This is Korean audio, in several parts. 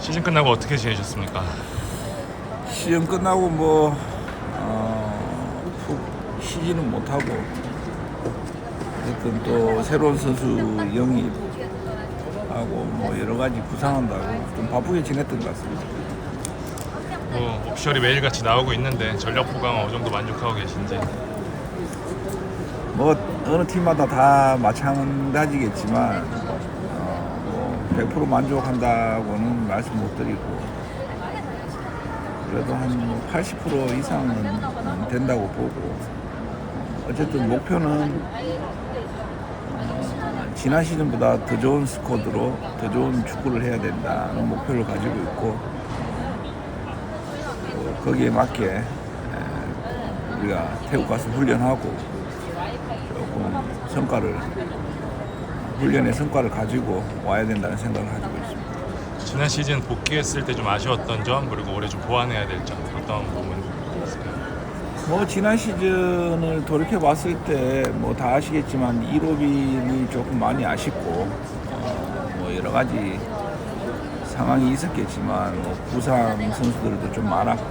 시즌 끝나고 어떻게 지내셨습니까? 시험 끝나고 뭐 어, 푹 쉬지는 못하고 어쨌든 또 새로운 선수 영입하고 뭐 여러 가지 구상한다고 좀 바쁘게 지냈던 것 같습니다. 뭐 옵션이 매일같이 나오고 있는데 전력 보강 어느 정도 만족하고 계신지 뭐 어느 팀마다 다 마찬가지겠지만 100% 만족한다고는 말씀 못 드리고 그래도 한 80% 이상은 된다고 보고 어쨌든 목표는 어, 지난 시즌보다 더 좋은 스쿼드로 더 좋은 축구를 해야 된다는 목표를 가지고 있고 또 거기에 맞게 에, 우리가 태국 가서 훈련하고 조금 성과를 훈련의 성과를 가지고 와야 된다는 생각을 가지고 있습니다. 지난 시즌 복귀했을 때 좀 아쉬웠던 점 그리고 올해 좀 보완해야 될 점 어떤 부분 있을까요? 뭐 지난 시즌을 돌이켜 봤을 때 뭐 다 아시겠지만 이로빈이 조금 많이 아쉽고 어, 뭐 여러 가지 상황이 있었겠지만 뭐 부상 선수들도 좀 많았고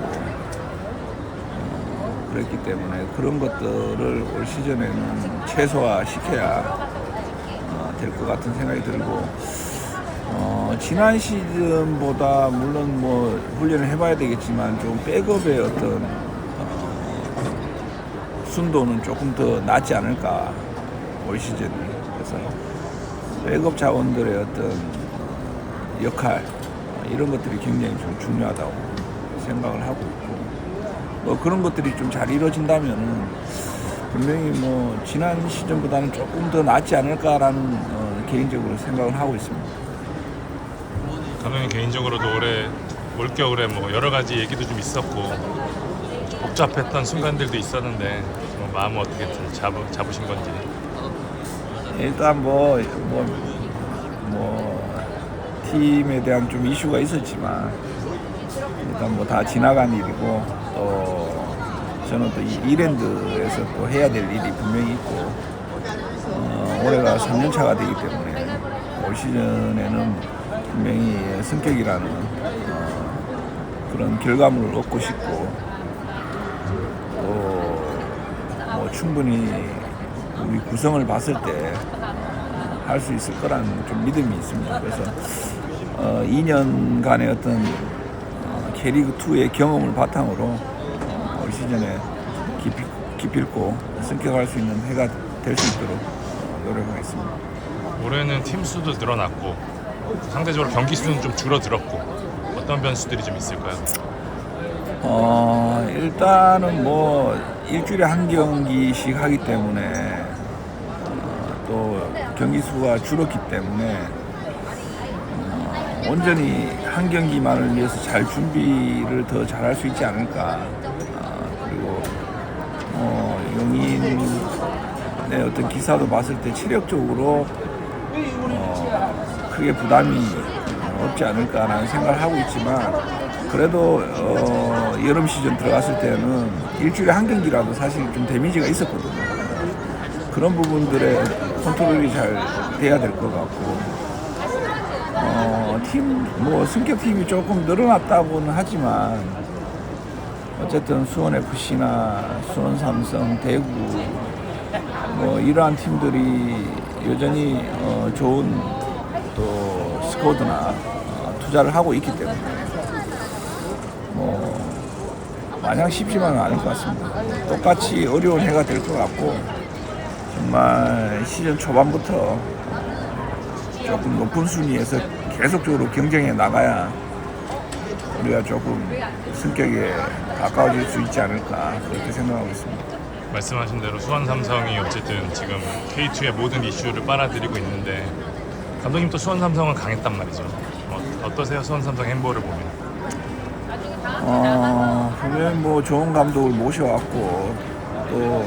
어, 그랬기 때문에 그런 것들을 올 시즌에는 최소화 시켜야 어, 될 것 같은 생각이 들고 어, 지난 시즌보다 물론 뭐 훈련을 해봐야 되겠지만 좀 백업의 어떤 어, 순도는 조금 더 낫지 않을까 올 시즌이 그래서 백업 자원들의 어떤 역할 어, 이런 것들이 굉장히 좀 중요하다고 생각을 하고 있고 뭐 그런 것들이 좀 잘 이루어진다면은 분명히 뭐 지난 시즌보다는 조금 더 낫지 않을까라는 어, 개인적으로 생각을 하고 있습니다. 감독님 개인적으로도 올해 올겨울에 뭐 여러 가지 얘기도 좀 있었고 좀 복잡했던 순간들도 있었는데 좀 마음을 어떻게 잡, 잡으신 건지 일단 뭐, 뭐, 뭐, 팀에 대한 좀 이슈가 있었지만, 일단 뭐 다 지나간 일이고, 또, 저는 또 이 이랜드에서 또 해야 될 일이 분명히 있고, 어, 올해가 3년차가 되기 때문에, 올 시즌에는 분명히 성격이라는 어, 그런 결과물을 얻고 싶고, 또, 뭐 충분히 우리 구성을 봤을 때 할 수 있을 거라는 좀 믿음이 있습니다. 그래서 어, 2년간의 어떤 어, K리그 2의 경험을 바탕으로 어, 올 시즌에 기필, 기필코 승격할 수 있는 해가 될 수 있도록 어, 노력하겠습니다. 올해는 팀 수도 늘어났고 상대적으로 경기 수는 좀 줄어들었고 어떤 변수들이 좀 있을까요? 어, 일단은 뭐 일주일에 한 경기씩 하기 때문에 어, 또 경기 수가 줄었기 때문에 어, 온전히 한 경기만을 위해서 잘 준비를 더 잘할 수 있지 않을까. 어, 용인의 어떤 기사도 봤을 때 체력적으로 어, 크게 부담이 없지 않을까라는 생각을 하고 있지만 그래도 어, 여름 시즌 들어갔을 때는 일주일에 한 경기라도 사실 좀 데미지가 있었거든요. 그런 부분들의 컨트롤이 잘 돼야 될 것 같고 어, 팀, 뭐 승격 팀이 조금 늘어났다고는 하지만 어쨌든 수원 FC나 수원 삼성, 대구 뭐 이러한 팀들이 여전히 어, 좋은 또 스쿼드나 어, 투자를 하고 있기 때문에 뭐 마냥 쉽지만은 않을 것 같습니다. 똑같이 어려운 해가 될 것 같고 정말 시즌 초반부터 조금 높은 순위에서 계속적으로 경쟁해 나가야 우리가 조금 성격에 가까워질 수 있지 않을까 그렇게 생각하고 있습니다. 말씀하신 대로 수원 삼성이 어쨌든 지금 K2의 모든 이슈를 빨아들이고 있는데 감독님도 수원 삼성은 강했단 말이죠. 어, 어떠세요 수원 삼성 행보를 보면? 어, 분명히 뭐 좋은 감독을 모셔왔고 또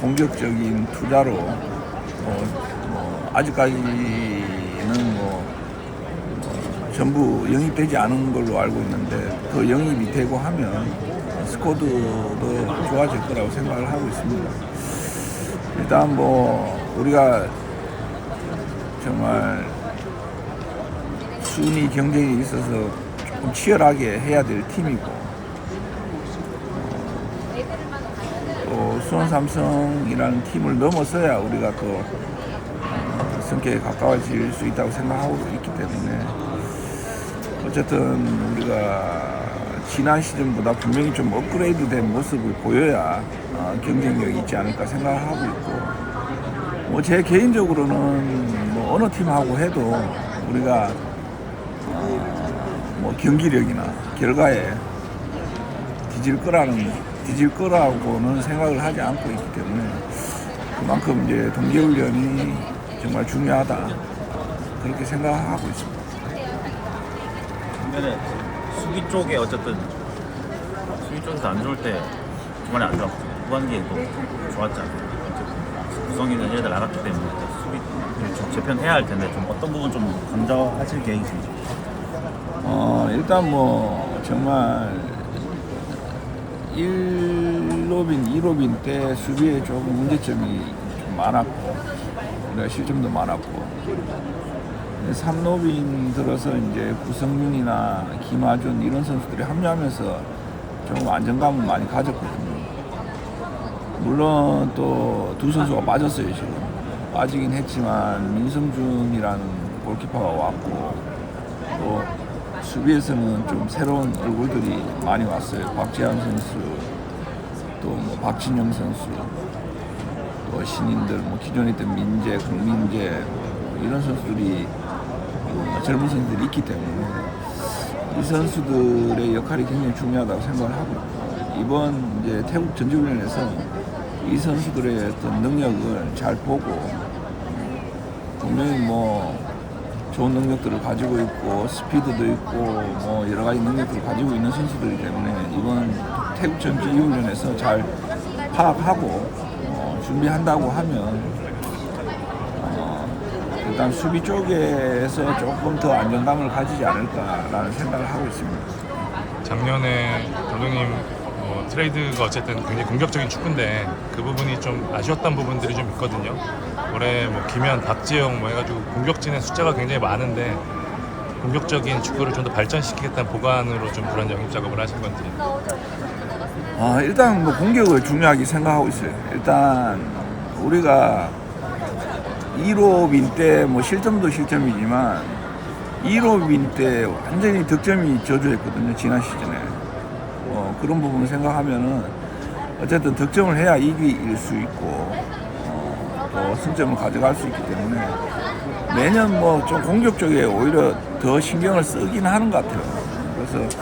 공격적인 투자로 뭐, 뭐 아직까지는 뭐, 뭐 전부 영입되지 않은 걸로 알고 있는데 더 영입이 되고 하면 스쿼드도 좋아질 거라고 생각을 하고 있습니다. 일단 뭐 우리가 정말 순위 경쟁에 있어서 조금 치열하게 해야 될 팀이고 또 수원 삼성이라는 팀을 넘어서야 우리가 또 어, 성격에 가까워질 수 있다고 생각하고 있기 때문에 어쨌든 우리가 지난 시즌보다 분명히 좀 업그레이드 된 모습을 보여야 어, 경쟁력이 있지 않을까 생각을 하고 있고 뭐 제 개인적으로는 뭐 어느 팀하고 해도 우리가 어, 뭐 경기력이나 결과에 뒤질 거라는 뒤질 거라고는 생각을 하지 않고 있기 때문에 그만큼 이제 동계훈련이 정말 중요하다 그렇게 생각하고 있습니다. 그러면은 수비 쪽에 어쨌든 수비 쪽에서 안 좋을 때 주말에 안 좋았고 후반기에 또 좋았지 않아요? 구성이는 얘들 알았기 때문에 수비 좀 재편해야 할 텐데 좀 어떤 부분 좀 강조하실 계획이신지 어, 일단 뭐 정말 1로빈, 2로빈 때 수비에 조금 문제점이 좀 많았고 우리가 실점도 많았고 3로빈 들어서 이제 구성윤이나 김하준 이런 선수들이 합류하면서 조금 안정감을 많이 가졌거든요. 물론 또 두 선수가 빠졌어요 지금 빠지긴 했지만 민성준이라는 골키퍼가 왔고 또 수비에서는 좀 새로운 얼굴들이 많이 왔어요. 박재환 선수, 또뭐 박진영 선수, 또 신인들, 뭐 기존에 있던 민재, 강민재 뭐 이런 선수들이 어, 젊은 선수들이 있기 때문에 이 선수들의 역할이 굉장히 중요하다고 생각을 하고 이번 이제 태국 전지훈련에서 이 선수들의 어떤 능력을 잘 보고 분명히 뭐 좋은 능력들을 가지고 있고 스피드도 있고 뭐 여러 가지 능력들을 가지고 있는 선수들이기 때문에 이번 태국 전지 훈련에서 잘 파악하고 어, 준비한다고 하면 어, 일단 수비 쪽에서 조금 더 안정감을 가지지 않을까라는 생각을 하고 있습니다. 작년에 감독님 뭐 트레이드가 어쨌든 굉장히 공격적인 축구인데 그 부분이 좀 아쉬웠던 부분들이 좀 있거든요. 올해 뭐 김현, 박지영 뭐 해가지고 공격진의 숫자가 굉장히 많은데 공격적인 축구를 좀 더 발전시키겠다는 보관으로 좀 그런 영입 작업을 하신 건지. 아, 일단 뭐 공격을 중요하게 생각하고 있어요. 일단 우리가 1호빈 때뭐 실점도 실점이지만 1호빈 때 완전히 득점이 저조했거든요. 지난 시즌에. 어, 그런 부분을 생각하면은 어쨌든 득점을 해야 이길 수 있고 어, 또 승점을 가져갈 수 있기 때문에 매년 뭐 좀 공격 쪽에 오히려 더 신경을 쓰긴 하는 것 같아요. 그래서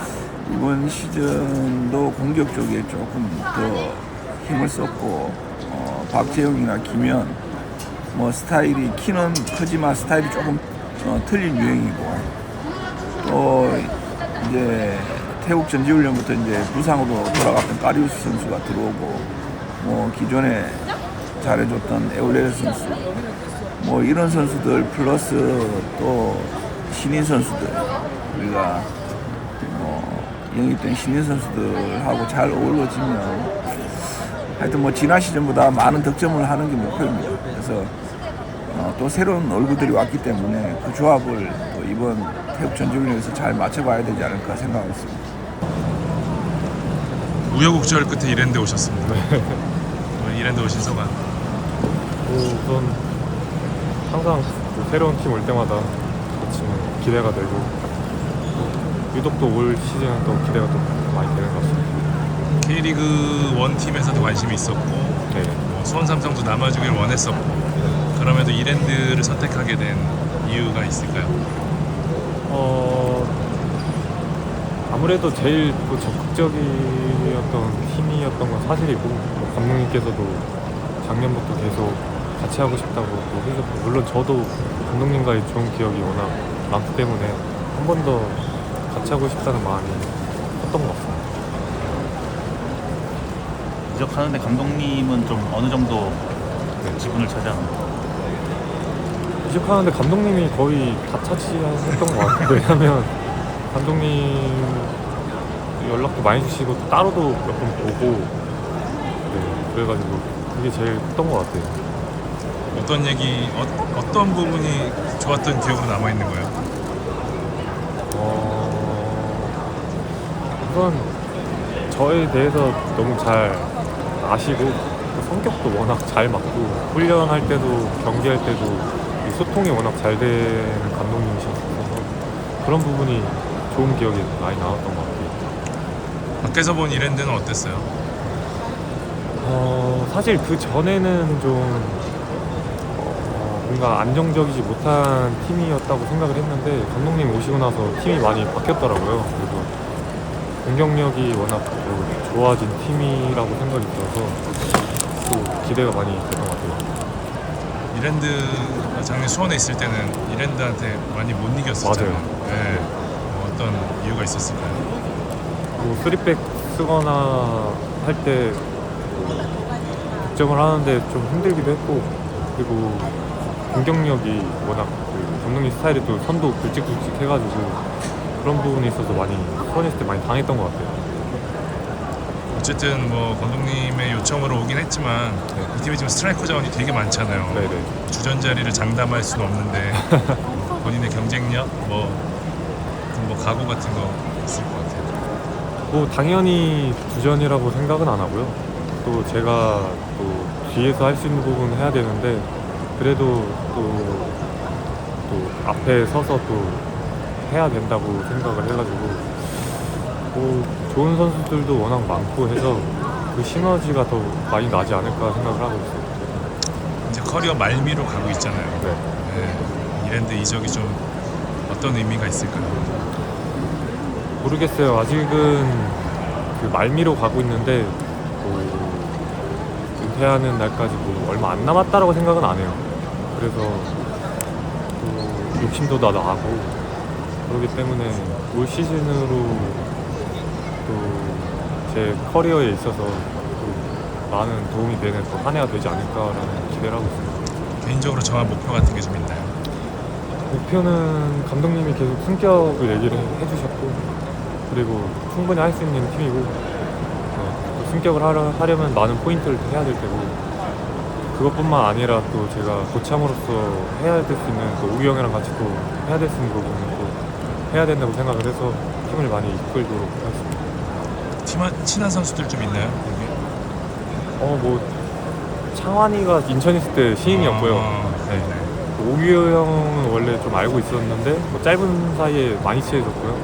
이번 시즌도 공격 쪽에 조금 더 힘을 썼고 어, 박재영이나 김현 뭐 스타일이 키는 크지만 스타일이 조금 어, 틀린 유행이고 또 이제 태국 전지훈련부터 이제 부상으로 돌아갔던 까리우스 선수가 들어오고 뭐 기존에 잘해줬던 에올레 선수 뭐 이런 선수들 플러스 또 신인 선수들 우리가 뭐 영입된 신인 선수들하고 잘 어우러지면 하여튼 뭐 지난 시즌보다 많은 득점을 하는 게 목표입니다. 그래서 어, 또 새로운 얼굴들이 왔기 때문에 그 조합을 또 이번 태국 전지훈련에서 잘 맞춰봐야 되지 않을까 생각하고 있습니다. 우여곡절 끝에 이랜드 오셨습니다. 오늘 이랜드 오신 소감. 뭐 우선 항상 그 새로운 팀 올 때마다 기대가 되고 유독 또 올 시즌은 또 기대가 또 많이 되는 것 같습니다. K리그 원 팀에서도 관심이 있었고 네. 뭐 수원 삼성도 남아주길 원했었고 그럼에도 이랜드를 선택하게 된 이유가 있을까요? 어 아무래도 제일 또 적극적이었던 팀이었던 건 사실이고 뭐 감독님께서도 작년부터 계속 같이 하고 싶다고 또 해줬고 물론 저도 감독님과의 좋은 기억이 워낙 많기 때문에 한 번 더 같이 하고 싶다는 마음이 컸던 것 같습니다. 이적하는데 감독님은 좀 어느 정도 지분을 차지하나요? 이직하는데 감독님이 거의 다 차지했던 것 같아요. 왜냐면 감독님 연락도 많이 주시고 또 따로도 몇 번 보고 네, 그래가지고 그게 제일 컸던 것 같아요. 어떤 얘기, 어, 어떤 부분이 좋았던 기억으로 남아 있는 거예요? 어, 우선 저에 대해서 너무 잘 아시고 또 성격도 워낙 잘 맞고 훈련할 때도 경기할 때도 이 소통이 워낙 잘 되는 감독님이셔서 그런 부분이 좋은 기억이 많이 나왔던 것 같아요. 밖에서 본 이랜드는 어땠어요? 어, 사실 그 전에는 좀 어, 뭔가 안정적이지 못한 팀이었다고 생각을 했는데 감독님 오시고 나서 팀이 많이 바뀌었더라고요. 그래서 공격력이 워낙 또 좋아진 팀이라고 생각이 들어서 또 기대가 많이 됐던 것 같아요. 이랜드가 작년 수원에 있을 때는 이랜드한테 많이 못 이겼었잖아요. 맞아요. 네. 뭐 어떤 이유가 있었을까요? 뭐 쓰리백 쓰거나 할 때 득점을 하는데 좀 힘들기도 했고 그리고 공격력이 워낙 그 감독님 스타일이 또 선도 굵직굵직 해가지고 그런 부분에 있어서 많이 수원했을 때 많이 당했던 것 같아요. 어쨌든 뭐 감독님의 요청으로 오긴 했지만 네. 이 팀이 지금 스트라이커 자원이 되게 많잖아요. 네네. 주전 자리를 장담할 수는 없는데 뭐 본인의 경쟁력, 뭐, 뭐 각오 같은 거 있을 것 같아요. 뭐 당연히 주전이라고 생각은 안 하고요. 또 제가 또 뒤에서 할 수 있는 부분은 해야 되는데 그래도 또, 또 앞에 서서 또 해야 된다고 생각을 해가지고 뭐 좋은 선수들도 워낙 많고 해서 그 시너지가 더 많이 나지 않을까 생각을 하고 있어요. 이제 커리어 말미로 가고 있잖아요. 네. 네. 이랜드 이적이 좀 어떤 의미가 있을까요? 모르겠어요. 아직은 그 말미로 가고 있는데 뭐 은퇴하는 날까지 뭐 얼마 안 남았다라고 생각은 안 해요. 그래서 또 욕심도 다 나고 그렇기 때문에 올 시즌으로 또 제 커리어에 있어서 또 많은 도움이 되는 또 한 해가 되지 않을까라는 기대를 하고 있습니다. 개인적으로 정한 목표 같은 게 좀 있나요? 목표는 감독님이 계속 승격을 얘기를 해주셨고 그리고 충분히 할 수 있는 팀이고 네, 또 승격을 하려, 하려면 많은 포인트를 또 해야 될 테고 그것뿐만 아니라 또 제가 고참으로서 해야 될 수 있는 또 우기 형이랑 같이 또 해야 될 수 있는 부분은 또 해야 된다고 생각을 해서 팀을 많이 이끌도록 하겠습니다. 팀원 친한 선수들 좀 있나요? 여기? 어 뭐 창환이가 인천 있을 때 신인이었고요. 어, 네. 오규 형은 원래 좀 알고 있었는데 뭐 짧은 사이에 많이 친해졌고요.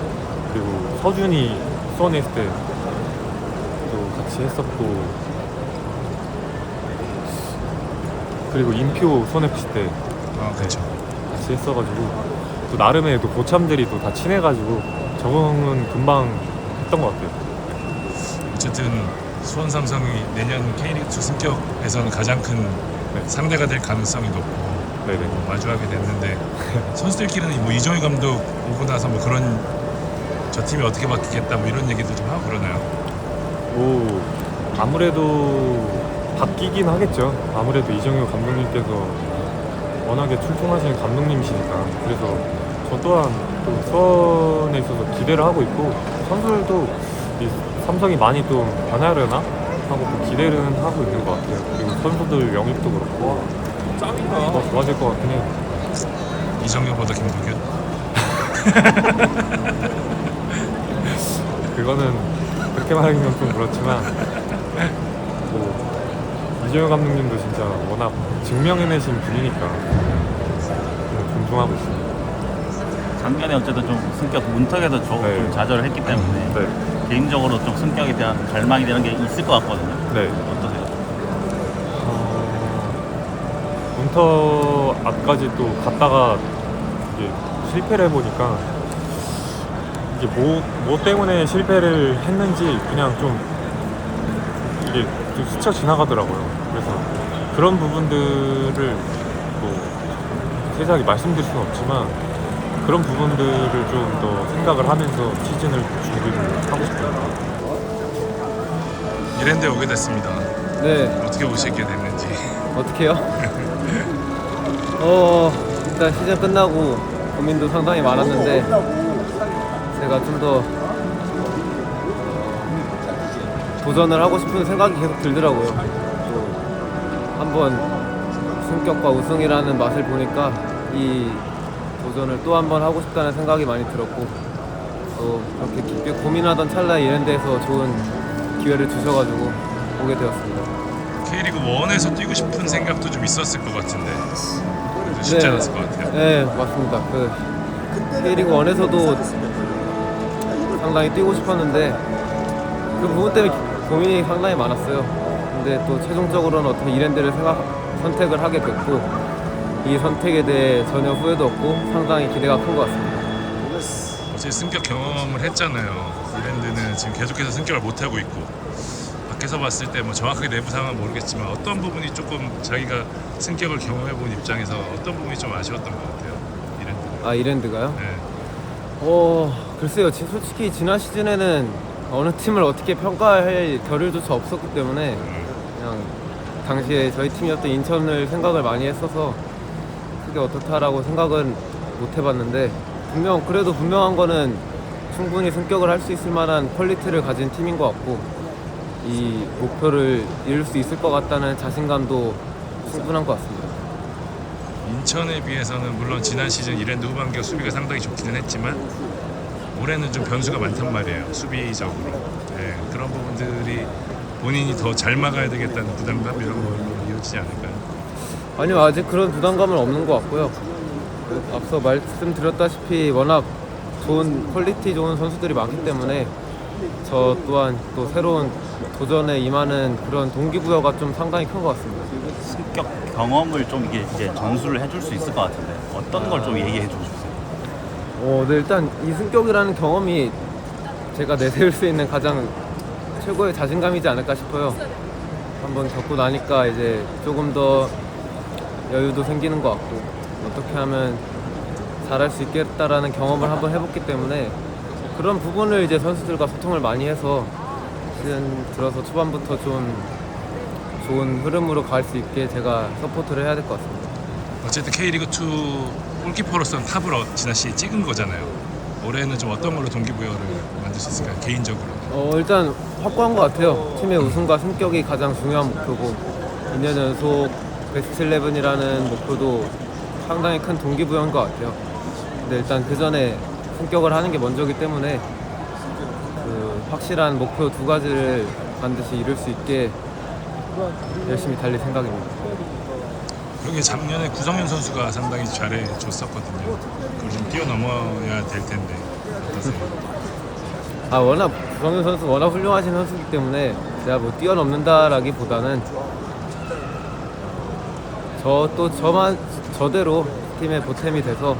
그리고 서준이 수원에 있을 때또 같이 했었고 그리고 인표 수원 FC 때 어, 그렇죠. 같이 했어가지고 또 나름의 또 고참들이 또 다 친해가지고 적응은 금방 했던 것 같아요. 어쨌든 수원 삼성이 내년 K리그 2 승격에서는 가장 큰 네. 상대가 될 가능성이 높고 네네. 마주하게 됐는데 선수들끼리는 뭐 이정희 감독 오고 나서 뭐 그런 저 팀이 어떻게 바뀌겠다 뭐 이런 얘기도 좀 하고 그러나요? 뭐 아무래도 바뀌긴 하겠죠. 아무래도 이정효 감독님께서 워낙에 출중하신 감독님이시니까 그래서 저 또한 또 수원에 있어서 기대를 하고 있고 선수들도 이 삼성이 많이 좀 변하려나 하고 또 기대를 하고 있는 것 같아요. 그리고 선수들 영입도 그렇고 더 좋아질 것 같긴 해요. 이정효보다 김도균? 그거는 그렇게 말하기는 좀 그렇지만 뭐 이재용 감독님도 진짜 워낙 증명해내신 분이니까 좀 존중하고 있습니다. 작년에 어쨌든 좀 승격 문턱에서 조- 네. 좀 좌절을 했기 때문에 네, 개인적으로 좀 승격에 대한 갈망이 되는 게 있을 것 같거든요. 네. 어떠세요? 어, 문터 앞까지 또 갔다가 이게 실패를 해보니까 이게 뭐, 뭐 때문에 실패를 했는지 그냥 좀 이게 좀 스쳐 지나가더라고요. 그래서 그런 부분들을 뭐 세세하게 말씀드릴 수는 없지만 그런 부분들을 좀 더 생각을 하면서 시즌을 준비를 하고 싶어요. 이랜드에 오게 됐습니다. 네, 어떻게 오시게 됐는지 어떻게요? 어, 일단 시즌 끝나고 고민도 상당히 많았는데 제가 좀 더 도전을 하고 싶은 생각이 계속 들더라고요. 또 한번 승격과 우승이라는 맛을 보니까 이 도전을 또 한 번 하고 싶다는 생각이 많이 들었고 또 그렇게 깊게 고민하던 찰나에 이랜드에서 좋은 기회를 주셔가지고 오게 되었습니다. K리그 1에서 뛰고 싶은 생각도 좀 있었을 것 같은데 그래도 쉽지 네. 않았을 것 같아요. 네, 맞습니다. 그 K리그 1에서도 상당히 뛰고 싶었는데 그 부분 때문에 고민이 상당히 많았어요. 근데 또 최종적으로는 어떻게 이랜드를 생각 선택을 하게 됐고 이 선택에 대해 전혀 후회도 없고 상당히 기대가 큰 것 같습니다. 어제 승격 경험을 했잖아요. 이랜드는 지금 계속해서 승격을 못 하고 있고 밖에서 봤을 때 뭐 정확하게 내부 상황은 모르겠지만 어떤 부분이 조금 자기가 승격을 경험해 본 입장에서 어떤 부분이 좀 아쉬웠던 것 같아요. 이랜드. 아 이랜드가요? 네. 어 글쎄요. 지- 솔직히 지난 시즌에는 어느 팀을 어떻게 평가할 겨를조차 없었기 때문에 그냥 당시에 저희 팀이었던 인천을 생각을 많이 했어서 크게 어떻다라고 생각은 못 해봤는데 분명 그래도 분명한 거는 충분히 승격을 할 수 있을 만한 퀄리티를 가진 팀인 것 같고 이 목표를 이룰 수 있을 것 같다는 자신감도 충분한 것 같습니다. 인천에 비해서는 물론 지난 시즌 이랜드 후반기가 수비가 상당히 좋기는 했지만 올해는 좀 변수가 많단 말이에요. 수비적으로. 네, 그런 부분들이 본인이 더 잘 막아야 되겠다는 부담감 이런 걸로 이어지지 않을까요? 아니요 아직 그런 부담감은 없는 것 같고요. 그 앞서 말씀드렸다시피 워낙 좋은 퀄리티 좋은 선수들이 많기 때문에 저 또한 또 새로운 도전에 임하는 그런 동기부여가 좀 상당히 큰 것 같습니다. 승격 경험을 좀 이게 이제 전수를 해줄 수 있을 것 같은데 어떤 걸 좀 얘기해 주고 싶어요? 어, 네, 일단 이 승격이라는 경험이 제가 내세울 수 있는 가장 최고의 자신감이지 않을까 싶어요. 한번 겪고 나니까 이제 조금 더 여유도 생기는 것 같고 어떻게 하면 잘할 수 있겠다라는 경험을 한번 해봤기 때문에 그런 부분을 이제 선수들과 소통을 많이 해서 시즌 들어서 초반부터 좀 좋은 흐름으로 갈 수 있게 제가 서포트를 해야 될 것 같습니다. 어쨌든 K리그 2 골키퍼로서는 탑을 어- 지난 시즌 찍은 거잖아요. 올해는 좀 어떤 걸로 동기부여를 만들 수 있을까요? 개인적으로. 어 일단 확고한 것 같아요. 팀의 우승과 승격이 가장 중요한 목표고 2년 연속 베스트 11이라는 목표도 상당히 큰 동기부여인 것 같아요. 근데 일단 그 전에 승격을 하는 게 먼저기 때문에 그 확실한 목표 두 가지를 반드시 이룰 수 있게 열심히 달릴 생각입니다. 그러게 작년에 구성현 선수가 상당히 잘해줬었거든요. 그걸 좀 뛰어넘어야 될 텐데 어떠세요? 아 워낙 구성현 선수 워낙 훌륭하신 선수이기 때문에 제가 뭐 뛰어넘는다라기보다는 저 또 저만 저대로 팀의 보탬이 돼서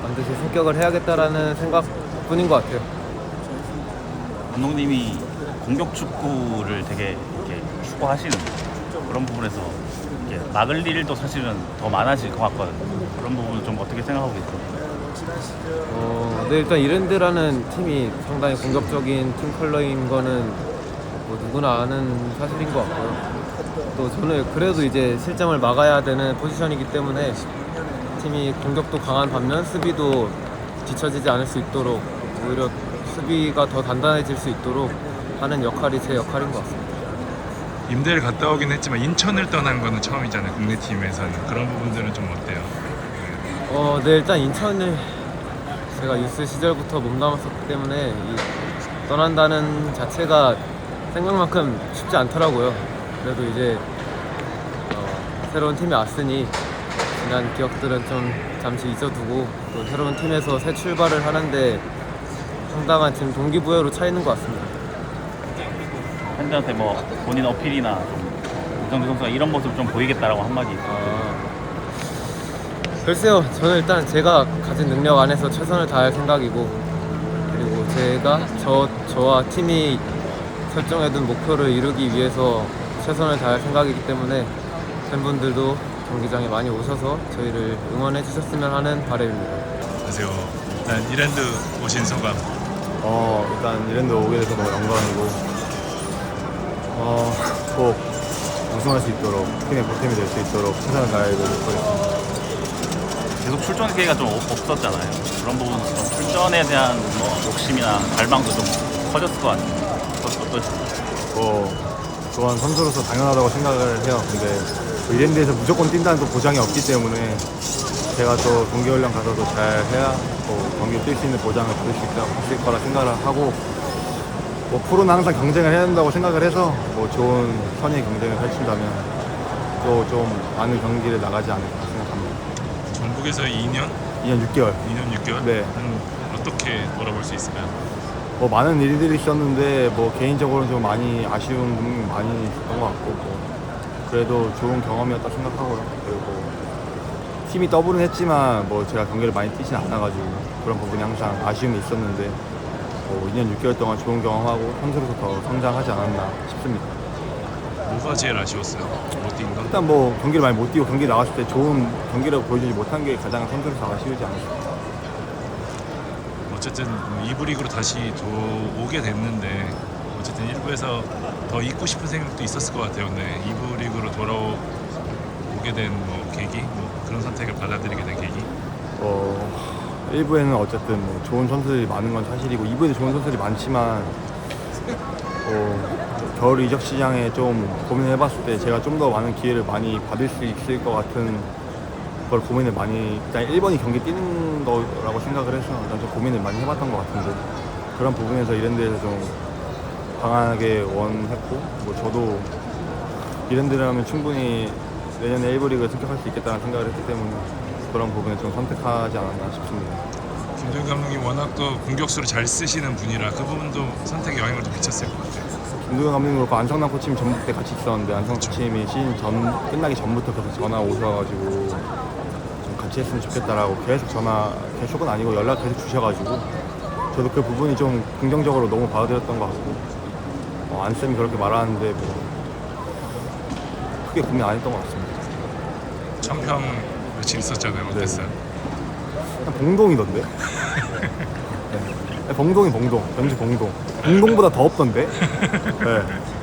반드시 승격을 해야겠다라는 생각뿐인 것 같아요. 감독님이 공격 축구를 되게 이렇게 추구하시는 그런 부분에서 이렇게 막을 일도 사실은 더 많아질 것 같거든요. 그런 부분을 좀 어떻게 생각하고 계세요? 어, 네, 일단 이랜드라는 팀이 상당히 공격적인 팀 컬러인 거는 뭐 누구나 아는 사실인 것 같고요. 또 저는 그래도 이제 실점을 막아야 되는 포지션이기 때문에 팀이 공격도 강한 반면 수비도 뒤처지지 않을 수 있도록 오히려 수비가 더 단단해질 수 있도록 하는 역할이 제 역할인 것 같습니다. 임대를 갔다 오긴 했지만 인천을 떠난 거는 처음이잖아요. 국내 팀에서는 그런 부분들은 좀 어때요? 어, 네 일단 인천을 제가 유스 시절부터 몸담았었기 때문에 이 떠난다는 자체가 생각만큼 쉽지 않더라고요. 그래도 이제 어, 새로운 팀에 왔으니 지난 기억들은 좀 잠시 잊어두고 또 새로운 팀에서 새 출발을 하는데 상당한 지금 동기부여로 차 있는 것 같습니다. 팬들한테 뭐 본인 어필이나 좀 이정주 선수가 이런 모습 좀 보이겠다라고 한마디 아, 글쎄요. 저는 일단 제가 가진 능력 안에서 최선을 다할 생각이고 그리고 제가 저 저와 팀이 설정해둔 목표를 이루기 위해서 최선을 다할 생각이기 때문에 팬분들도 경기장에 많이 오셔서 저희를 응원해 주셨으면 하는 바람입니다. 안녕하세요. 일단 이랜드 오신 소감. 어, 일단 이랜드 오게 돼서 너무 영광이고, 어, 꼭 우승할 수 있도록, 팀의 보탬이 될 수 있도록 최선을 다해 노력하겠습니다. 계속 출전 기회가 좀 없- 없었잖아요. 그런 부분 좀 출전에 대한 뭐 욕심이나 갈망도 좀 커졌을 것 같은데 어떠- 어떠신가요? 뭐, 또한 선수로서 당연하다고 생각을 해요. 근데 또 이랜드에서 무조건 뛴다는 또 보장이 없기 때문에 제가 또 동계훈련 가서도 잘 해야 또 경기에 뛸수 있는 보장을 받을 수 있다, 있을 거라 생각을 하고 뭐 프로는 항상 경쟁을 해야 된다고 생각을 해서 뭐 좋은 선의 경쟁을 펼친다면 또 좀 많은 경기를 나가지 않을까 생각합니다. 전북에서 2년, 2년 6개월 2년 6개월. 네. 음, 어떻게 돌아볼 수 있을까요? 뭐 많은 일들이 있었는데 뭐 개인적으로는 좀 많이 아쉬운 부분이 많이 있었던 것 같고 뭐 그래도 좋은 경험이었다 생각하고요. 그리고 팀이 더블은 했지만 뭐 제가 경기를 많이 뛰진 않아가지고 그런 부분이 항상 아쉬움이 있었는데 뭐 2년 6개월 동안 좋은 경험하고 선수로서 더 성장하지 않았나 싶습니다. 뭐가 제일 아쉬웠어요? 못뛴 거? 일단 뭐 경기를 많이 못 뛰고 경기 나갔을 때 좋은 경기를 보여주지 못한 게 가장 선수로서 아쉬우지 않았을까. 어쨌든 뭐 2부 리그로 다시 오게 됐는데 어쨌든 1부에서 더 있고 싶은 생각도 있었을 것 같아요. 근데 2부 리그로 돌아오게 된뭐 계기, 뭐 그런 선택을 받아들이게 된 계기. 어, 1부에는 어쨌든 뭐 좋은 선수들이 많은 건 사실이고 2부에도 좋은 선수들이 많지만 어, 겨울 이적 시장에 좀 고민을 해봤을 때 제가 좀 더 많은 기회를 많이 받을 수 있을 것 같은 걸 고민을 많이 일단 1번이 경기 뛰는 거라고 생각을 해서 일단 좀 고민을 많이 해봤던 것 같은데 그런 부분에서 이랜드에서 좀 강하게 원했고 뭐 저도 이랜드라면 충분히 내년에 1부 리그에 승격할 수 있겠다는 생각을 했기 때문에 그런 부분에 좀 선택하지 않았나 싶습니다. 김도현 감독님 워낙 또 공격수를 잘 쓰시는 분이라 그 부분도 선택에 영향을 좀 미쳤을 것 같아요. 김도현 감독님 그렇고 안성남 코치님 전북 때 같이 있었는데 안성 코치님이 시즌 전 끝나기 전부터 계속 전화 오셔가지고 좀 같이 했으면 좋겠다라고 계속 전화 계속은 아니고 연락 계속 주셔가지고 저도 그 부분이 좀 긍정적으로 너무 받아들였던 것 같고 어, 안쌤이 그렇게 말하는데 뭐 크게 고민 안 했던 것 같습니다. 청평 며칠 있었잖아요. 어땠어요? 그냥 봉동이던데. 네. 봉동이 봉동, 전주 봉동. 봉동보다 더 없던데. 네.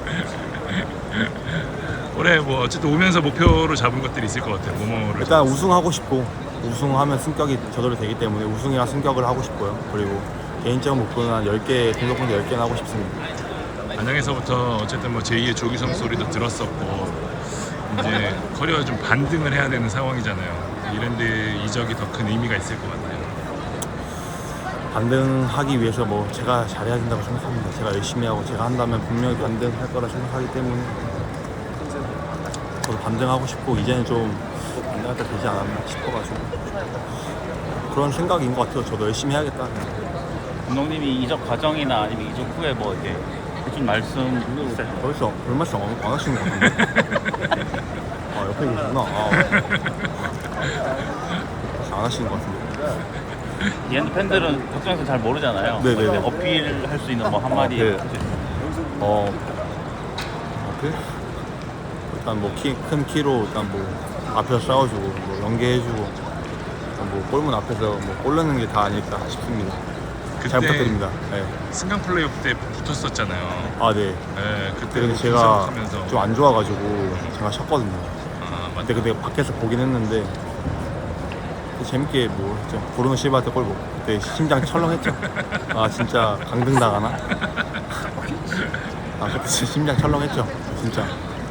올해 뭐 어쨌든 오면서 목표로 잡은 것들이 있을 것 같아요. 뭐뭐를 일단 우승하고 싶고 우승하면 승격이 저절로 되기 때문에 우승이랑 승격을 하고 싶고요. 그리고 개인적 목표는 한 10개, 등록 번호 10개는 하고 싶습니다. 안양에서부터 어쨌든 뭐 제2의 조기성 소리도 들었었고 이제 커리어 좀 반등을 해야 되는 상황이잖아요. 이랜드 이적이 더 큰 의미가 있을 것 같아요. 반등하기 위해서 뭐 제가 잘해야 된다고 생각합니다. 제가 열심히 하고 제가 한다면 분명히 반등할 거라 생각하기 때문에 저도 반등하고 싶고 이제는 좀 반등할 때 되지 않았나 싶어가지고 그런 생각인 것 같아요. 저도 열심히 해야겠다. 감독님이 이적 과정이나 아니면 이적 후에 뭐 이렇게 해준 말씀? 벌써 별 말씀 안, 안 하시는 것 같은데? 아 옆에 계시구나. 아. 안 하시는 것 같은데. 이엔드 팬들은 걱정해서 잘 모르잖아요. 네네네. 근데 어필할 수 있는 뭐 한마디 네. 해주세요. 어, 어떻게? 일단 뭐 키 큰 키로 일단 뭐 앞에서 싸워주고 뭐 연계해주고 일단 뭐 골문 앞에서 뭐골 넣는 게 다 아닐까 싶습니다. 잘 부탁드립니다. 네. 승강 플레이오프 때 붙었었잖아요. 아 네. 네, 그때 근데 뭐 제가 분석하면서 좀 안 좋아가지고 제가 쉬었거든요. 아, 맞 그때 그때 밖에서 보긴 했는데 재밌게 뭐 했죠. 브루노 실바한테 골 먹고 그때 심장 철렁했죠. 아 진짜 강등 당하나? 아 그때 진짜 심장 철렁했죠. 진짜.